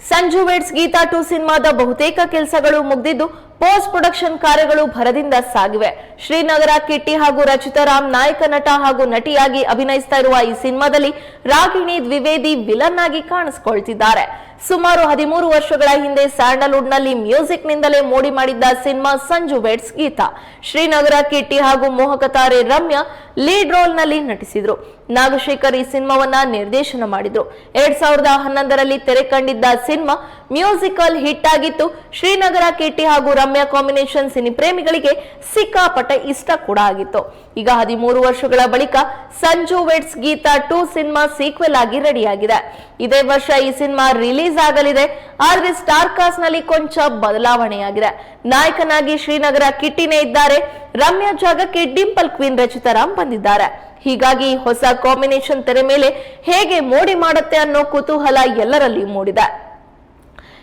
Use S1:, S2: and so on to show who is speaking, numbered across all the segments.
S1: Sanju ವೇಡ್ಸ್ Geetha to ಸಿನಿಮಾದ ಬಹುತೇಕ ಕೆಲಸಗಳು ಮುಗಿದಿದ್ದು ಪೋಸ್ಟ್ ಪ್ರೊಡಕ್ಷನ್ ಕಾರ್ಯಗಳು ಭರದಿಂದ ಸಾಗಿವೆ. ಶ್ರೀನಗರ ಕಿಟ್ಟಿ ಹಾಗೂ ರಚಿತಾರಾಮ್ ನಾಯಕ ನಟ ಹಾಗೂ ನಟಿಯಾಗಿ ಅಭಿನಯಿಸ್ತಾ ಇರುವ ಈ ಸಿನಿಮಾದಲ್ಲಿ ರಾಗಿಣಿ ದ್ವಿವೇದಿ ವಿಲನ್ ಆಗಿ ಕಾಣಿಸಿಕೊಳ್ತಿದ್ದಾರೆ. ಸುಮಾರು ಹದಿಮೂರು ವರ್ಷಗಳ ಹಿಂದೆ ಸ್ಯಾಂಡಲ್ವುಡ್ನಲ್ಲಿ ಮ್ಯೂಸಿಕ್ ನಿಂದಲೇ ಮೋಡಿ ಮಾಡಿದ್ದ ಸಿನಿಮಾ ಸಂಜು ವೆಡ್ಸ್ ಗೀತ. ಶ್ರೀನಗರ ಕಿಟ್ಟಿ ಹಾಗೂ ಮೋಹಕ ತಾರೆ ರಮ್ಯಾ ಲೀಡ್ ರೋಲ್ನಲ್ಲಿ ನಟಿಸಿದ್ರು. ನಾಗಶೇಖರ್ ಈ ಸಿನಿಮಾವನ್ನ ನಿರ್ದೇಶನ ಮಾಡಿದ್ರು. ಎರಡ್ ಸಾವಿರದ ಹನ್ನೊಂದರಲ್ಲಿ ತೆರೆ ಕಂಡಿದ್ದ ಸಿನಿಮಾ ಮ್ಯೂಸಿಕಲ್ ಹಿಟ್ ಆಗಿತ್ತು. ಶ್ರೀನಗರ ಕಿಟ್ಟಿ ಹಾಗೂ ರಮ್ಯಾ ಕಾಂಬಿನೇಷನ್ ಸಿನಿ ಪ್ರೇಮಿಗಳಿಗೆ ಸಿಕ್ಕಾಪಟ್ಟೆ ಇಷ್ಟ ಕೂಡ ಆಗಿತ್ತು. ಈಗ ಹದಿಮೂರು ವರ್ಷಗಳ ಬಳಿಕ Sanju weds Geetha two cinema sequel ಆಗಿ ರೆಡಿಯಾಗಿದೆ ಇದೇ ವರ್ಷ ಈ ಸಿನಿಮಾ ರಿಲೀಸ್ ಆಗಲಿದೆ. ಆದ್ರೆ ಸ್ಟಾರ್ ಕಾಸ್ಟ್ನಲ್ಲಿ ಕೊಂಚ ಬದಲಾವಣೆಯಾಗಿದೆ. ನಾಯಕನಾಗಿ ಶ್ರೀನಗರ ಕಿಟ್ಟಿನೇ ಇದ್ದಾರೆ. ರಮ್ಯಾ ಜಾಗಕ್ಕೆ ಡಿಂಪಲ್ ಕ್ವೀನ್ ರಚಿತಾರಾಮ್ ಬಂದಿದ್ದಾರೆ. ಹೀಗಾಗಿ ಹೊಸ ಕಾಂಬಿನೇಷನ್ ತೆರೆ ಮೇಲೆ ಹೇಗೆ ಮೋಡಿ ಮಾಡುತ್ತೆ ಅನ್ನೋ ಕುತೂಹಲ ಎಲ್ಲರಲ್ಲಿ ಮೂಡಿದೆ.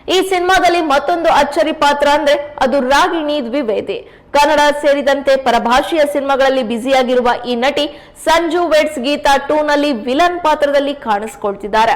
S1: ಈ ಸಿನಿಮಾದಲ್ಲಿ ಮತ್ತೊಂದು ಅಚ್ಚರಿ ಪಾತ್ರ ಅಂದ್ರೆ ಅದು ರಾಗಿಣಿ ದ್ವಿವೇದಿ. ಕನ್ನಡ ಸೇರಿದಂತೆ ಪರಭಾಷೆಯ ಸಿನಿಮಾಗಳಲ್ಲಿ ಬ್ಯುಸಿಯಾಗಿರುವ ಈ ನಟಿ ಸಂಜು ವೆಡ್ಸ್ ಗೀತಾ ಟೂ ನಲ್ಲಿ ವಿಲನ್ ಪಾತ್ರದಲ್ಲಿ ಕಾಣಿಸಿಕೊಳ್ತಿದ್ದಾರೆ.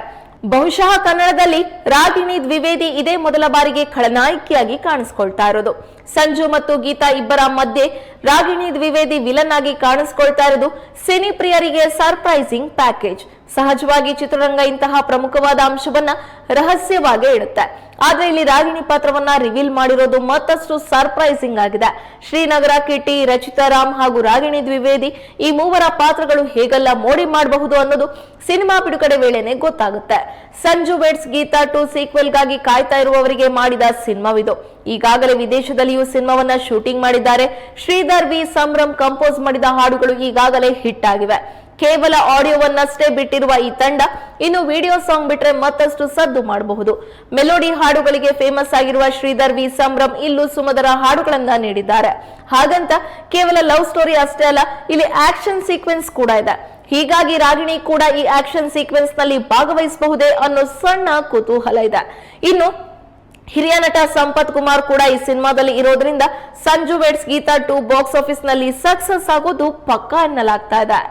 S1: ಬಹುಶಃ ಕನ್ನಡದಲ್ಲಿ ರಾಗಿಣಿ ದ್ವಿವೇದಿ ಇದೇ ಮೊದಲ ಬಾರಿಗೆ ಖಳನಾಯಕಿಯಾಗಿ ಕಾಣಿಸ್ಕೊಳ್ತಾ ಇರೋದು. ಸಂಜು ಮತ್ತು ಗೀತಾ ಇಬ್ಬರ ಮಧ್ಯೆ ರಾಗಿಣಿ ದ್ವಿವೇದಿ ವಿಲನ್ ಆಗಿ ಕಾಣಿಸ್ಕೊಳ್ತಾ ಇರೋದು ಸಿನಿ ಪ್ರಿಯರಿಗೆ ಸರ್ಪ್ರೈಸಿಂಗ್ ಪ್ಯಾಕೇಜ್. ಸಹಜವಾಗಿ ಚಿತ್ರರಂಗ ಇಂತಹ ಪ್ರಮುಖವಾದ ಅಂಶವನ್ನ ರಹಸ್ಯವಾಗೇ ಇಡುತ್ತೆ ಆದ್ರೆ ಇಲ್ಲಿ ರಾಗಿಣಿ ಪಾತ್ರವನ್ನ ರಿವೀಲ್ ಮಾಡಿರೋದು ಮತ್ತಷ್ಟು ಸರ್ಪ್ರೈಸಿಂಗ್ ಆಗಿದೆ. ಶ್ರೀನಗರ ಕಿಟಿ, ರಚಿತಾ ರಾಮ್ ಹಾಗೂ ರಾಗಿಣಿ ದ್ವಿವೇದಿ ಈ ಮೂವರ ಪಾತ್ರಗಳು ಹೇಗೆಲ್ಲ ಮೋಡಿ ಮಾಡಬಹುದು ಅನ್ನೋದು ಸಿನಿಮಾ ಬಿಡುಗಡೆ ವೇಳೆನೆ ಗೊತ್ತಾಗುತ್ತೆ. ಸಂಜು ವೆಡ್ಸ್ ಗೀತಾ ಟು ಸೀಕ್ವೆಲ್ಗಾಗಿ ಕಾಯ್ತಾ ಇರುವವರಿಗೆ ಮಾಡಿದ ಸಿನಿಮಾವಿದು. ಈಗಾಗಲೇ ವಿದೇಶದಲ್ಲಿಯೂ ಸಿನಿಮಾವನ್ನ ಶೂಟಿಂಗ್ ಮಾಡಿದ್ದಾರೆ. ಶ್ರೀಧರ್ ವಿ ಸಂಭ್ರಮ್ ಕಂಪೋಸ್ ಮಾಡಿದ ಹಾಡುಗಳು ಈಗಾಗಲೇ ಹಿಟ್ ಆಗಿವೆ ಕೇವಲ ಆಡಿಯೋವನ್ನಷ್ಟೇ ಬಿಟ್ಟಿರುವ ಈ ತಂಡ ಇನ್ನು ವಿಡಿಯೋ ಸಾಂಗ್ ಬಿಟ್ರೆ ಮತ್ತಷ್ಟು ಸದ್ದು ಮಾಡಬಹುದು. ಮೆಲೋಡಿ ಹಾಡುಗಳಿಗೆ ಫೇಮಸ್ ಆಗಿರುವ ಶ್ರೀಧರ್ ವಿ ಸಂಭ್ರಮ್ ಇಲ್ಲೂ ಸುಮಧರ ಹಾಡುಗಳನ್ನ ನೀಡಿದ್ದಾರೆ. ಹಾಗಂತ ಕೇವಲ ಲವ್ ಸ್ಟೋರಿ ಅಷ್ಟೇ ಅಲ್ಲ, ಇಲ್ಲಿ ಆಕ್ಷನ್ ಸೀಕ್ವೆನ್ಸ್ ಕೂಡ ಇದೆ. ಹೀಗಾಗಿ ರಾಗಿಣಿ ಕೂಡ ಈ ಆಕ್ಷನ್ ಸೀಕ್ವೆನ್ಸ್ನಲ್ಲಿ ಭಾಗವಹಿಸಬಹುದೇ ಅನ್ನೋ ಸಣ್ಣ ಕುತೂಹಲ ಇದೆ. ಇನ್ನು ಹಿರಿಯ ನಟ ಸಂಪತ್ ಕುಮಾರ್ ಕೂಡ ಈ ಸಿನಿಮಾದಲ್ಲಿ ಇರೋದ್ರಿಂದ Sanju weds Geetha two box ಆಫೀಸ್ನಲ್ಲಿ ಸಕ್ಸಸ್ ಆಗೋದು ಪಕ್ಕಾ ಎನ್ನಲಾಗ್ತಾ ಇದೆ.